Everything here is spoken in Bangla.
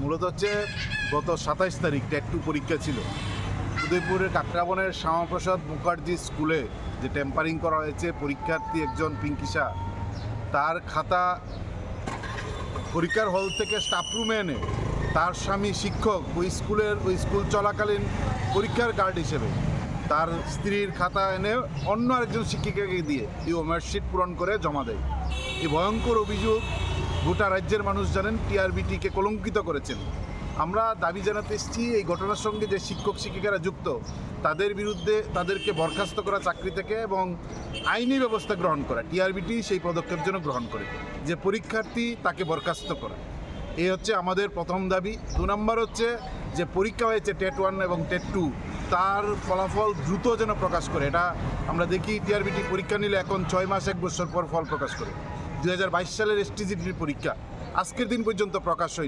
মূলত হচ্ছে গত সাতাইশ তারিখ ট্যাট টু পরীক্ষা ছিল। উদয়পুরের কাকরাবনের শ্যামাপ্রসাদ মুখার্জি স্কুলে যে টেম্পারিং করা হয়েছে, পরীক্ষার্থী একজন পিঙ্কিসা তার খাতা পরীক্ষার হল থেকে স্টাফ রুমে এনে তার স্বামী শিক্ষক ওই স্কুলের, ওই স্কুল চলাকালীন পরীক্ষার গার্ড হিসেবে তার স্ত্রীর খাতা এনে অন্য আরেকজন শিক্ষিকাকে দিয়ে এই হোমওয়ার্কশিট পূরণ করে জমা দেয়। এই ভয়ঙ্কর অভিযোগ গোটা রাজ্যের মানুষ জানেন টিআরবিটিকে কলঙ্কিত করেছেন। আমরা দাবি জানাতে এসেছি, এই ঘটনার সঙ্গে যে শিক্ষক শিক্ষিকারা যুক্ত, তাদের বিরুদ্ধে তাদেরকে বরখাস্ত করা চাকরি থেকে এবং আইনি ব্যবস্থা গ্রহণ করা, টিআরবিটি সেই পদক্ষেপ যেন গ্রহণ করে, যে পরীক্ষার্থী তাকে বরখাস্ত করা। এই হচ্ছে আমাদের প্রথম দাবি। দু নম্বর হচ্ছে যে পরীক্ষা হয়েছে টেট ওয়ান এবং টেট টু, তার ফলাফল দ্রুত যেন প্রকাশ করে। এটা আমরা দেখি, টিআরবিটি পরীক্ষা নিলে এখন ছয় মাস, এক বছর পর ফল প্রকাশ করে। দুই হাজার বাইশ সালের এসটিজিটির পরীক্ষা। আজকের দিন পর্যন্ত প্রকাশ হয়নি।